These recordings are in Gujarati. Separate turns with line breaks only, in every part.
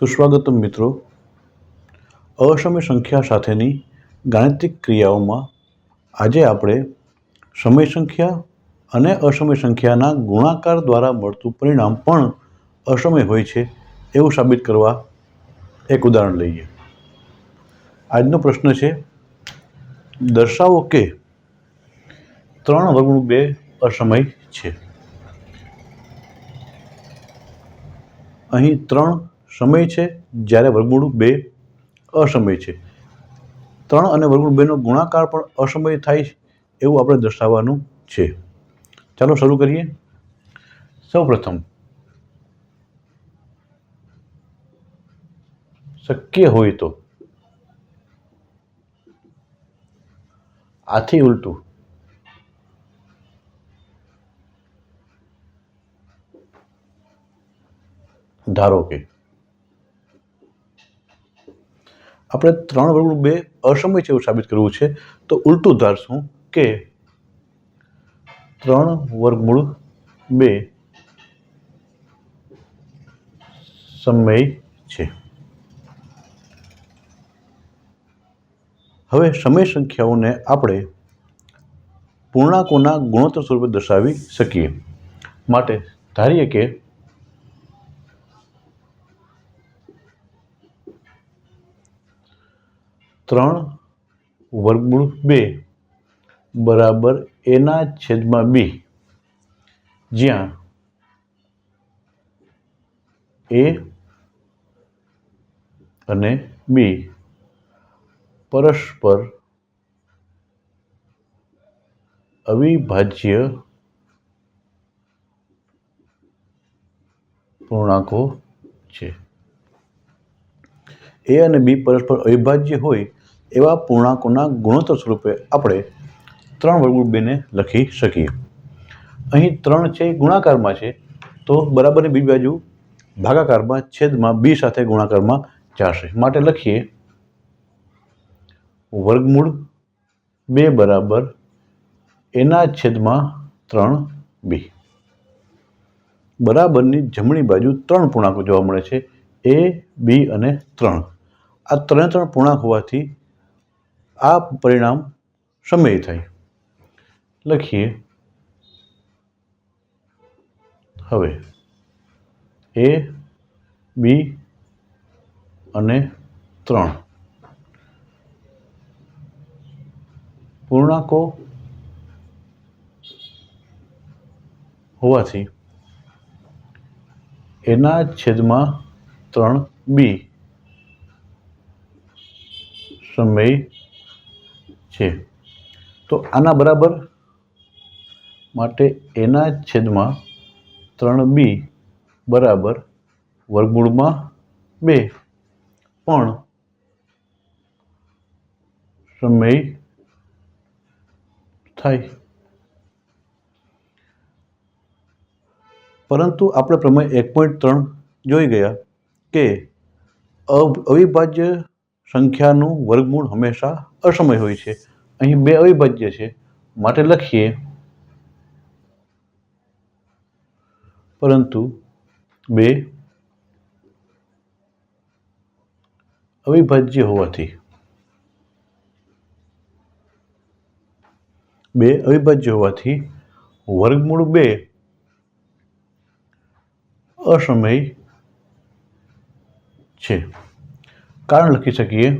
સુસ્વાગતમ મિત્રો, અસમય સંખ્યા સાથેની ગાણિતિક ક્રિયાઓમાં આજે આપણે સમય સંખ્યા અને અસમય સંખ્યાના ગુણાકાર દ્વારા મળતું પરિણામ પણ અસમય હોય છે એવું સાબિત કરવા એક ઉદાહરણ લઈએ. આજનો પ્રશ્ન છે, દર્શાવો કે ત્રણ વર્ગનું બે અસમય છે. અહીં ત્રણ સમય છે, જ્યારે વર્ગમૂળ બે અસમય છે. ત્રણ અને વર્ગમૂળ બેનો ગુણાકાર પણ અસમય થાય એવું આપણે દર્શાવવાનું છે. ચાલો શરૂ કરીએ. સૌપ્રથમ, શક્ય હોય તો આથી ઉલટું ધારો કે આપણે ત્રણ વર્ગમૂળ બે અસમય છે એવું સાબિત કરવું છે. તો ઉલટું ધારશું કે ત્રણ વર્ગમૂળ બે સમય છે. હવે સમય સંખ્યાઓને આપણે પૂર્ણાંકોના ગુણોત્તર સ્વરૂપે દર્શાવી શકીએ. માટે ધારીએ કે ત્રણ વર્ગમૂળ બે બરાબર એના છેદમાં બી. જ્યાં એ અને બી પરસ્પર અવિભાજ્ય પૂર્ણાંકો છે. એ અને બી પરસ્પર અવિભાજ્ય હોય એવા પૂર્ણાંકોના ગુણોત્તર સ્વરૂપે આપણે ત્રણ વર્ગમૂળ બેને લખી શકીએ. અહીં ત્રણ છે ગુણાકારમાં છે, તો બરાબરની બીજી બાજુ ભાગાકારમાં છેદમાં બી સાથે ગુણાકારમાં જશે માટે લખીએ, વર્ગમૂળ બે બરાબર એના છેદમાં ત્રણ બી. બરાબરની જમણી બાજુ ત્રણ પૂર્ણાંકો જોવા મળે છે, એ, બી અને ત્રણ. આ ત્રણે ત્રણ પૂર્ણાંક હોવાથી આ પરિણામ સમય થાય. લખીએ. હવે એ, બી અને ત્રણ. પૂર્ણાંકો હોવાથી એના છેદમાં ત્રણ બી. સમય છે. તો આના બરાબર માટે એના છેદમાં ત્રણ બી બરાબર વર્ગમૂળમાં બે. પણ સમય થાય. પરંતુ આપણે પ્રમેય એક પોઈન્ટ ત્રણ જોઈ ગયા કે અવ- અવિભાજ્ય સંખ્યાનું વર્ગમૂળ હંમેશા અસમય હોય છે. અહીં બે અવિભાજ્ય છે. માટે લખીએ. પરંતુ બે અવિભાજ્ય હોવાથી બે અવિભાજ્ય હોવાથી વર્ગમૂળ બે અસમય છે. કારણ લખી શકીએ?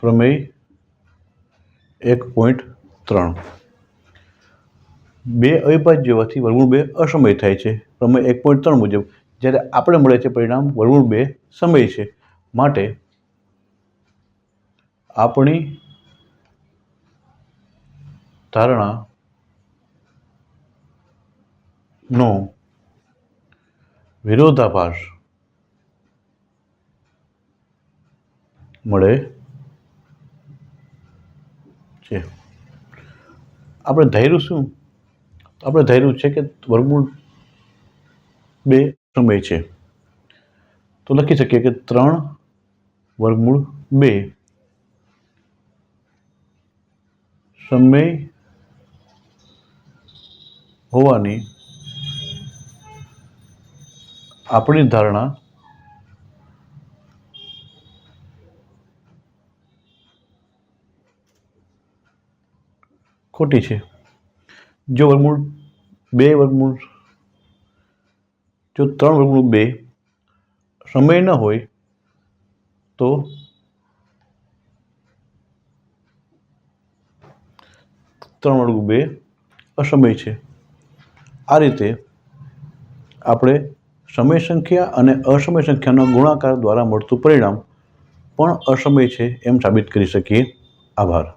પ્રમેય એક પોઈન્ટ ત્રણ. બે અવિભાજ્ય હોવાથી બે અસમય થાય છે. પ્રમેય એક પોઈન્ટ ત્રણ મુજબ જ્યારે આપણે મળે છે પરિણામ વર્ગમૂળ બે સમય છે. માટે આપણી ધારણા નો વિરોધાભાસ મળે. છે. આપણે ધાર્યું શું? આપણે ધાર્યું છે કે વર્ગમૂળ બે સમય છે. તો લખી શકીએ કે ત્રણ વર્ગમૂળ બે સમય હોવાની આપણી ધારણા ખોટી છે. જો વર્ગમૂળ બે, વર્ગમૂળ જો ત્રણ, વર્ગમૂળ બે સમય ન હોય તો ત્રણ વર્ગમૂળ બે અસમય છે. આ રીતે આપણે સમય સંખ્યા અને અસમય સંખ્યાનો ગુણાકાર દ્વારા મળતું પરિણામ પણ અસમય છે એમ સાબિત કરી શકીએ. આભાર.